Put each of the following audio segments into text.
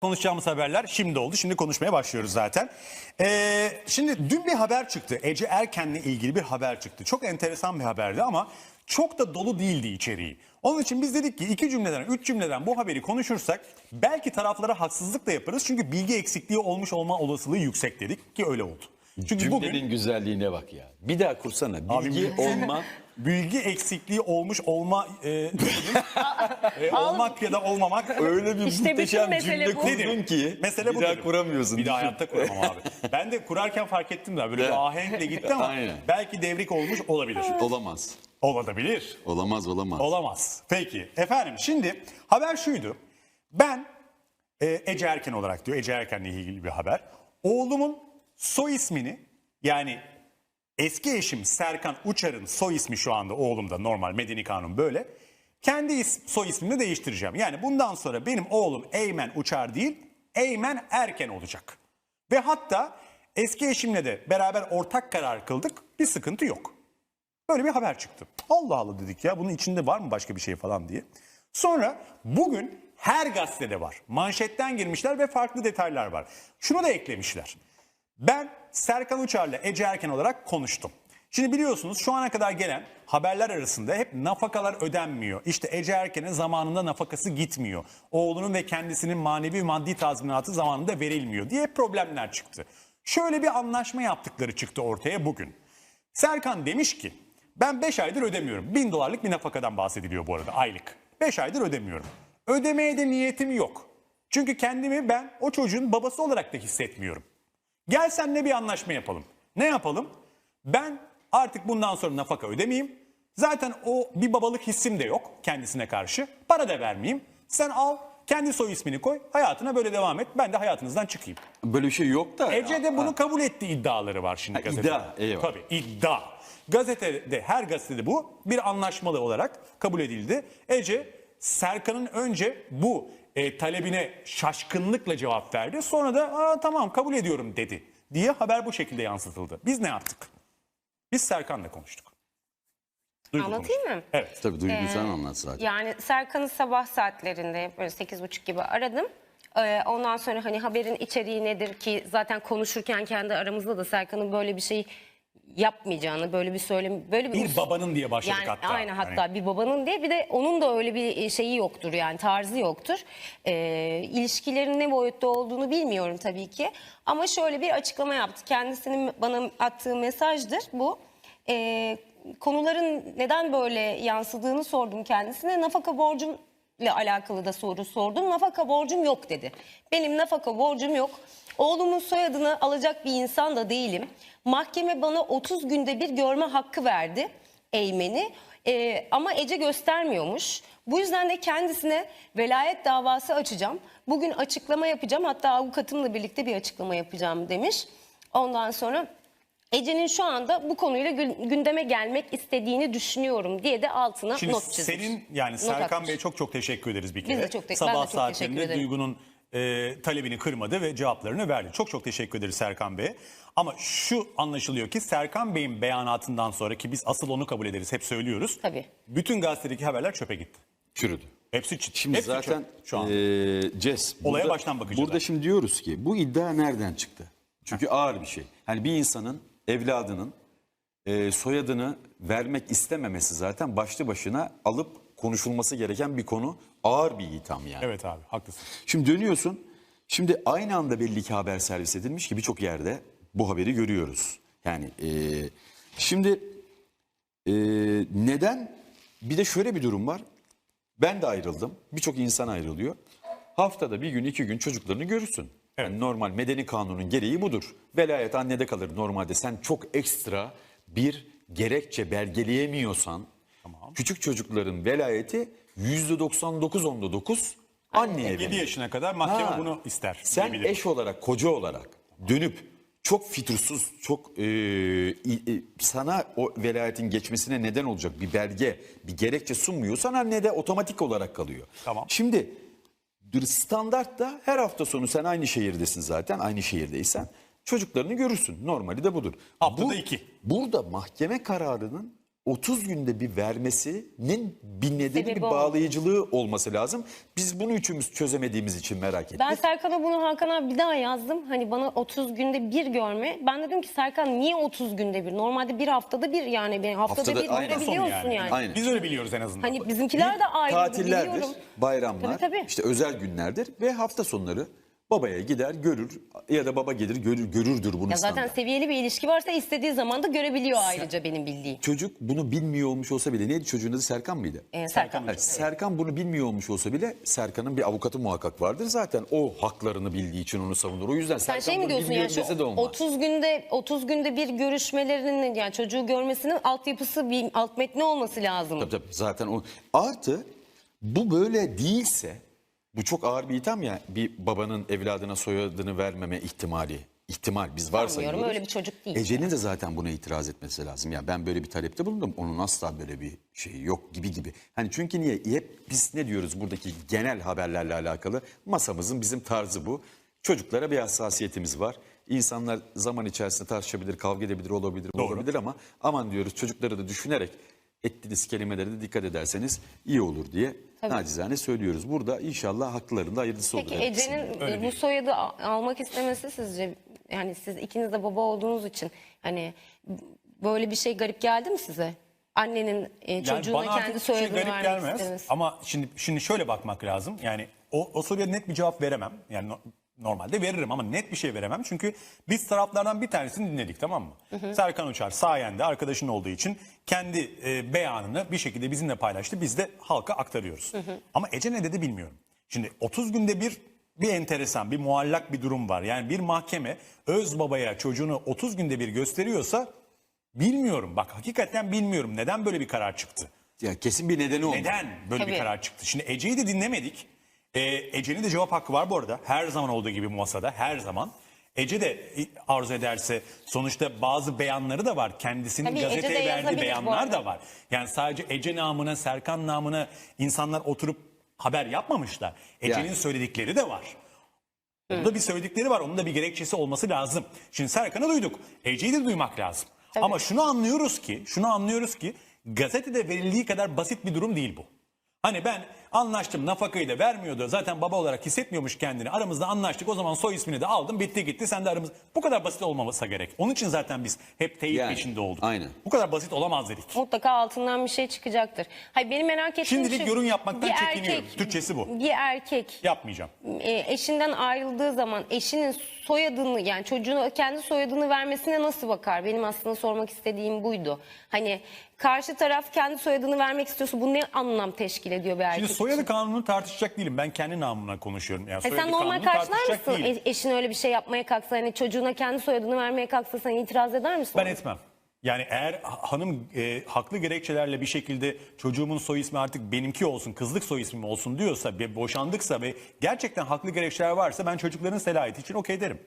Konuşacağımız haberler şimdi oldu. Şimdi konuşmaya başlıyoruz zaten. Ee, şimdi dün bir haber çıktı. Ece Erken'le ilgili bir haber çıktı. Çok enteresan bir haberdi ama çok da dolu değildi içeriği. Onun için biz dedik ki iki cümleden, üç cümleden bu haberi konuşursak belki taraflara haksızlık da yaparız. Çünkü bilgi eksikliği olmuş olma olasılığı yüksek dedik ki öyle oldu. Çünkü Cümlenin bugün güzelliğine bak ya. Bir daha kursana. Abi, Bilgi olma. bilgi eksikliği olmuş olma e? E, olmak ya da olmamak Öyle bir İşte bütün muhteşem mesele cümle bu. kurdun ki Mesele bir bu daha dedim. kuramıyorsun. Bir daha Düşün. hayatta kuramam abi. Ben de kurarken fark ettim de böyle Evet. bir ahenkle gitti ama Aynen. belki devrik olmuş olabilir. Olamaz. Olabilir. Olamaz olamaz. Olamaz. Peki efendim şimdi haber şuydu. Ben e, Ece Erken olarak diyor Ece Erken'le ilgili bir haber. Oğlumun soy ismini yani eski eşim Serkan Uçar'ın soy ismi şu anda oğlumda normal medeni kanun böyle. Kendi is, soy ismini değiştireceğim. Yani bundan sonra benim oğlum Eymen Uçar değil Eymen Erken olacak. Ve hatta eski eşimle de beraber ortak karar kıldık. Bir sıkıntı yok. Böyle bir haber çıktı. Allah Allah dedik ya bunun içinde var mı başka bir şey falan diye. Sonra bugün her gazetede var. Manşetten girmişler ve farklı detaylar var. Şunu da eklemişler. Ben Serkan Uçar'la Ece Erken olarak konuştum. Şimdi biliyorsunuz şu ana kadar gelen haberler arasında hep nafakalar ödenmiyor. İşte Ece Erken'e zamanında nafakası gitmiyor. Oğlunun ve kendisinin manevi maddi tazminatı zamanında verilmiyor diye problemler çıktı. Şöyle bir anlaşma yaptıkları çıktı ortaya bugün. Serkan demiş ki ben 5 aydır ödemiyorum. 1000 dolarlık bir nafakadan bahsediliyor bu arada aylık. 5 aydır ödemiyorum. Ödemeye de niyetim yok. Çünkü kendimi ben o çocuğun babası olarak da hissetmiyorum. Gel seninle bir anlaşma yapalım. Ne yapalım? Ben artık bundan sonra nafaka ödemeyeyim. Zaten o bir babalık hissim de yok kendisine karşı. Para da vermeyeyim. Sen al kendi soy ismini koy. Hayatına böyle devam et. Ben de hayatınızdan çıkayım. Böyle bir şey yok da. Ece de bunu kabul etti iddiaları var şimdi gazetede. iddia, eyvallah. Tabii iddia. Gazetede her gazetede bu bir anlaşmalı olarak kabul edildi. Ece Serkan'ın önce bu e, talebine şaşkınlıkla cevap verdi. Sonra da Aa, tamam kabul ediyorum dedi diye haber bu şekilde yansıtıldı. Biz ne yaptık? Biz Serkan'la konuştuk. Duygu Anlatayım konuştu. mı? Evet. Tabii Duygu sen anlat zaten. Yani Serkan'ı sabah saatlerinde böyle sekiz buçuk gibi aradım. Ee, ondan sonra hani haberin içeriği nedir ki zaten konuşurken kendi aramızda da Serkan'ın böyle bir şey yapmayacağını, böyle bir söylem, böyle bir, Bir babanın diye başladık yani hatta. Aynen hatta Hani- bir babanın diye bir de onun da öyle bir şeyi yoktur yani tarzı yoktur. Ee, ilişkilerin ne boyutta olduğunu bilmiyorum tabii ki. Ama şöyle bir açıklama yaptı. Kendisinin bana attığı mesajdır bu. Ee, konuların neden böyle yansıdığını sordum kendisine. Nafaka borcum ile alakalı da soru sordum. Nafaka borcum yok dedi. Benim nafaka borcum yok. Oğlumun soyadını alacak bir insan da değilim. Mahkeme bana 30 günde bir görme hakkı verdi Eymen'i. Ee, ama Ece göstermiyormuş. Bu yüzden de kendisine velayet davası açacağım. Bugün açıklama yapacağım. Hatta avukatımla birlikte bir açıklama yapacağım demiş. Ondan sonra Ece'nin şu anda bu konuyla gün- gündeme gelmek istediğini düşünüyorum diye de altına Şimdi not çizmiş. senin yani Serkan. Bey'e çok çok teşekkür ederiz bir Biz kere. de çok te- ben de Sabah çok teşekkür ederim. Duygu'nun e, talebini kırmadı ve cevaplarını verdi. Çok çok teşekkür ederiz Serkan Bey'e. Ama şu anlaşılıyor ki Serkan Bey'in beyanatından sonra ki biz asıl onu kabul ederiz hep söylüyoruz. Tabii. Bütün gazetedeki haberler çöpe gitti. Çürüdü. Hepsi çit. Şimdi hepsi zaten çöp şu an. eee Ces. Olaya burada- baştan bakacağız. Burada şimdi diyoruz ki bu iddia nereden çıktı? Çünkü ağır bir şey. Hani bir insanın evladının eee, soyadını vermek istememesi zaten başlı başına alıp konuşulması gereken bir konu. Ağır bir itham yani. Evet abi haklısın. Şimdi dönüyorsun. Şimdi aynı anda belli ki haber servis edilmiş ki birçok yerde bu haberi görüyoruz. Yani eee, şimdi eee, neden? Bir de şöyle bir durum var. Ben de ayrıldım. Birçok insan ayrılıyor. Haftada bir gün iki gün çocuklarını görürsün. Yani normal medeni kanunun gereği budur. Velayet annede kalır normalde. Sen çok ekstra bir gerekçe belgeleyemiyorsan küçük çocukların velayeti %99.9 anneye 7 verilir. yaşına kadar mahkeme Ha. bunu ister. Sen diyebilirim. eş olarak, koca olarak dönüp çok fitursuz, çok e, i- e, sana o velayetin geçmesine neden olacak bir belge, bir gerekçe sunmuyorsan anne de otomatik olarak kalıyor. Tamam. Şimdi standart da her hafta sonu sen aynı şehirdesin zaten, aynı şehirdeysen çocuklarını görürsün. Normali de budur. Haftada iki. Burada mahkeme kararının 30 günde bir vermesinin bir nedeni Sebebi bir olmalı. bağlayıcılığı olması lazım. Biz bunu üçümüz çözemediğimiz için merak ettik. Ben Serkan'a bunu Hakan abi bir daha yazdım. Hani bana 30 günde bir görme. Ben dedim ki Serkan niye 30 günde bir? Normalde bir haftada bir yani. Bir haftada, Haftada- bir aynen. görebiliyorsun yani. Aynen. Biz öyle biliyoruz en azından. Hani bizimkiler de ayrı Tatillerdir, biliyorum. bayramlar, Tabii, tabii. işte özel günlerdir ve hafta sonları babaya gider görür ya da baba gelir görür görürdür bunu Ya zaten standart. seviyeli bir ilişki varsa istediği zaman da görebiliyor ayrıca benim bildiğim. Çocuk bunu bilmiyor olmuş olsa bile neydi çocuğun adı Serkan mıydı? Ee, Serkan. Evet, Serkan bunu bilmiyor olmuş olsa bile Serkan'ın bir avukatı muhakkak vardır. Zaten o haklarını bildiği için onu savunur. O yüzden Sen Serkan şey mi bunu diyorsun bilmiyor yani şu olmaz. 30 günde 30 günde bir görüşmelerinin yani çocuğu görmesinin altyapısı bir alt metni olması lazım. Tabii tabii zaten o. Artı bu böyle değilse bu çok ağır bir itham ya bir babanın evladına soyadını vermeme ihtimali. ihtimal biz varsayıyoruz. öyle bir çocuk değil. Ece'nin de zaten buna itiraz etmesi lazım. Yani ben böyle bir talepte bulundum. Onun asla böyle bir şeyi yok gibi gibi. Hani çünkü niye? Hep biz ne diyoruz buradaki genel haberlerle alakalı? Masamızın bizim tarzı bu. Çocuklara bir hassasiyetimiz var. İnsanlar zaman içerisinde tartışabilir, kavga edebilir, olabilir, Doğru. olabilir ama aman diyoruz çocukları da düşünerek ettiğiniz kelimelere de dikkat ederseniz iyi olur diye nacizane söylüyoruz. Burada inşallah haklarında hayırlısı olur. Peki her ikisinin. Ece'nin bu soyadı almak istemesi sizce yani siz ikiniz de baba olduğunuz için hani böyle bir şey garip geldi mi size? Annenin e, Yani çocuğuna artık kendi şey soyadını garip vermek gelmez. istemesi. Ama şimdi şimdi şöyle bakmak lazım. Yani o, o soruya net bir cevap veremem. Yani normalde veririm ama net bir şey veremem. Çünkü biz taraflardan bir tanesini dinledik tamam mı? Serkan Uçar sayende arkadaşın olduğu için kendi e, beyanını bir şekilde bizimle paylaştı. Biz de halka aktarıyoruz. Ama Ece ne dedi bilmiyorum. Şimdi 30 günde bir bir enteresan, bir muallak bir durum var. Yani bir mahkeme öz babaya çocuğunu 30 günde bir gösteriyorsa bilmiyorum. Bak hakikaten bilmiyorum. Neden böyle bir karar çıktı? Ya kesin bir nedeni olmalı. Neden böyle bir Tabii. karar çıktı? Şimdi Ece'yi de dinlemedik. Ee, Ece'nin de cevap hakkı var bu arada. Her zaman olduğu gibi masada her zaman. Ece de arzu ederse sonuçta bazı beyanları da var. Kendisinin Tabii, Ece de gazeteye verdiği yazabilir bu beyanlar arada. da var. Yani sadece Ece namına, Serkan namına insanlar oturup haber yapmamışlar. Ece'nin Yani. söyledikleri de var. Onun da bir söyledikleri var. Onun da bir gerekçesi olması lazım. Şimdi Serkan'ı duyduk. Ece'yi de duymak lazım. Ama şunu anlıyoruz ki, şunu anlıyoruz ki gazetede verildiği kadar basit bir durum değil bu. Hani ben anlaştım nafakayı da vermiyordu. Zaten baba olarak hissetmiyormuş kendini. Aramızda anlaştık. O zaman soy ismini de aldım. Bitti gitti. Sen de aramız. Bu kadar basit olmaması gerek. Onun için zaten biz hep teyit Yani, peşinde olduk. aynen. Bu kadar basit olamaz dedik. Mutlaka altından bir şey çıkacaktır. Hayır benim merak ettiğim Şimdilik şu, yorum yapmaktan bir çekiniyorum. Türkçesi bu. Bir erkek Yapmayacağım. e, eşinden ayrıldığı zaman eşinin soyadını yani çocuğuna kendi soyadını vermesine nasıl bakar? Benim aslında sormak istediğim buydu. Hani karşı taraf kendi soyadını vermek istiyorsa bu ne anlam teşkil ediyor bir erkek Şimdi soyadı kanunu tartışacak değilim. Ben kendi namına konuşuyorum. Yani soyadı sen normal kanunu karşılar tartışacak mısın? değilim. E- eşin öyle bir şey yapmaya kalksa hani çocuğuna kendi soyadını vermeye kalksa sen itiraz eder misin? Ben etmem. Yani eğer ha- hanım e, haklı gerekçelerle bir şekilde çocuğumun soy ismi artık benimki olsun, kızlık soy ismim olsun diyorsa ve boşandıksa ve gerçekten haklı gerekçeler varsa ben çocukların selahiyeti için okey derim.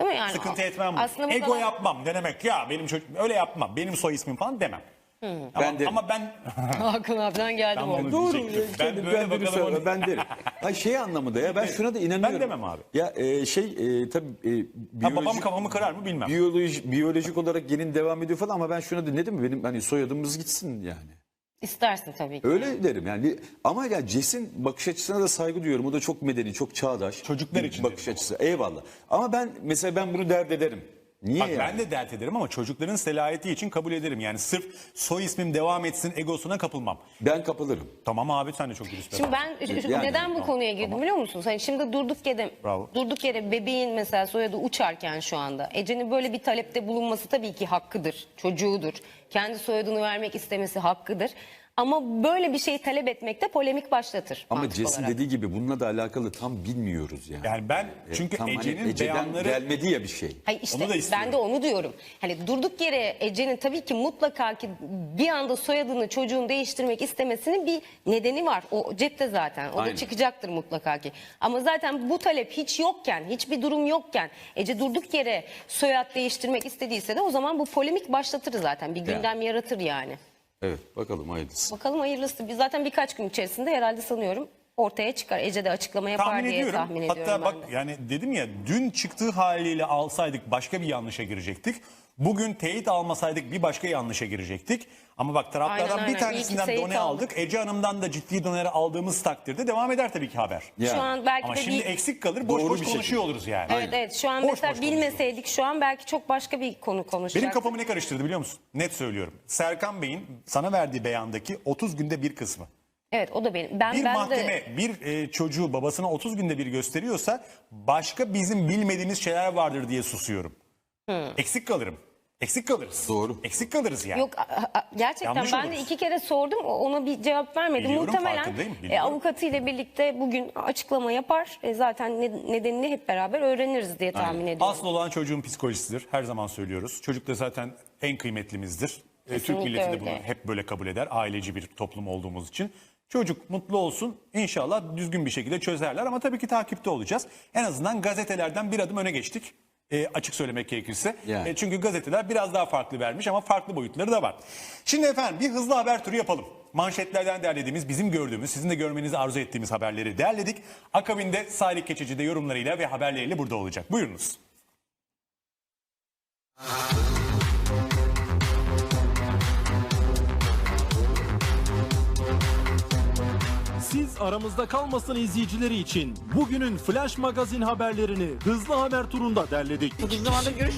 Değil mi yani? Sıkıntı etmem. Aslında bu Ego kadar- yapmam. Ne demek ya benim çocuk öyle yapmam. Benim soy ismim falan demem. Ama Ben derim. ama ben Hakan abiden geldi Ben bu. bunu Doğru. diyecektim. Ben Ben, böyle ben, bakalım bakalım onu- ben derim. Ay şey anlamında ya ben şuna da inanıyorum. Ben demem abi. Ya e, şey e, tabii e, ha, biyoloji, babam kafamı kırar mı bilmem. biyoloji, biyolojik olarak genin devam ediyor falan ama ben şuna da ne dedim benim hani soyadımız gitsin yani. İstersin tabii ki. Öyle derim yani ama ya Ces'in bakış açısına da saygı duyuyorum. O da çok medeni, çok çağdaş. Çocuklar için bakış açısı. Eyvallah. Ama ben mesela ben bunu dert ederim. Niye Bak yani? ben de dert ederim ama çocukların selahiyeti için kabul ederim. Yani sırf soy ismim devam etsin egosuna kapılmam. Ben kapılırım. Tamam abi sen de çok dürüst. Şimdi ben Yani, neden bu tamam, konuya girdim biliyor musunuz? Hani şimdi durduk yere Bravo. durduk yere bebeğin mesela soyadı uçarken şu anda Ece'nin böyle bir talepte bulunması tabii ki hakkıdır. Çocuğudur. Kendi soyadını vermek istemesi hakkıdır. Ama böyle bir şey talep etmek de polemik başlatır. Ama mantık Ces'in olarak. dediği gibi bununla da alakalı tam bilmiyoruz yani. Yani ben E, çünkü tam hani Ece'nin Ece'den beyanları gelmedi ya bir şey. Hayır işte Onu da istiyorum. ben de onu diyorum. Hani durduk yere Ece'nin tabii ki mutlaka ki bir anda soyadını çocuğun değiştirmek istemesinin bir nedeni var. O cepte zaten. O Aynen. da çıkacaktır mutlaka ki. Ama zaten bu talep hiç yokken, hiçbir durum yokken Ece durduk yere soyad değiştirmek istediyse de o zaman bu polemik başlatır zaten. Bir gündem yaratır yani. Evet bakalım hayırlısı. Bakalım hayırlısı. Biz zaten birkaç gün içerisinde herhalde sanıyorum ortaya çıkar. Ece de açıklama yapar tahmin diye ediyorum. tahmin Hatta ediyorum bak ben de. yani dedim ya dün çıktığı haliyle alsaydık başka bir yanlışa girecektik. Bugün teyit almasaydık bir başka yanlışa girecektik. Ama bak taraflardan Aynen, bir aynen. tanesinden İyi ki done aldık. aldık. Ece Hanım'dan da ciddi doneleri aldığımız takdirde devam eder tabii ki haber. Şu an belki Ama de şimdi bir... eksik kalır boş Doğru boş bir şekilde. konuşuyor oluruz yani. Evet evet şu an Boş mesela boş bilmeseydik şu an belki çok başka bir konu konuşacaktık. Benim kafamı ne karıştırdı biliyor musun? Net söylüyorum. Serkan Bey'in sana verdiği beyandaki 30 günde bir kısmı. Evet o da benim. Ben Bir ben mahkeme de bir e, çocuğu babasına 30 günde bir gösteriyorsa başka bizim bilmediğimiz şeyler vardır diye susuyorum. Eksik kalırım. Eksik kalırız. Doğru. Eksik kalırız yani. Yok a- a- gerçekten Yanlış ben de oluruz. iki kere sordum o- ona bir cevap vermedi. Biliyorum, Muhtemelen farkındayım, e, biliyorum. avukatıyla birlikte bugün açıklama yapar. E, zaten ne- nedenini hep beraber öğreniriz diye tahmin ediyorum. Asıl olan çocuğun psikolojisidir. Her zaman söylüyoruz. Çocuk da zaten en kıymetlimizdir. E, Türk Kesinlikle milleti de öyle. bunu hep böyle kabul eder. Aileci bir toplum olduğumuz için. Çocuk mutlu olsun. İnşallah düzgün bir şekilde çözerler ama tabii ki takipte olacağız. En azından gazetelerden bir adım öne geçtik. E, açık söylemek gerekirse. Yani. E, çünkü gazeteler biraz daha farklı vermiş ama farklı boyutları da var. Şimdi efendim bir hızlı haber turu yapalım. Manşetlerden derlediğimiz, bizim gördüğümüz, sizin de görmenizi arzu ettiğimiz haberleri derledik. Akabinde Salih Keçeci de yorumlarıyla ve haberleriyle burada olacak. Buyurunuz. Siz aramızda kalmasın izleyicileri için bugünün Flash Magazin haberlerini hızlı haber turunda derledik. Uzun zamandır görüş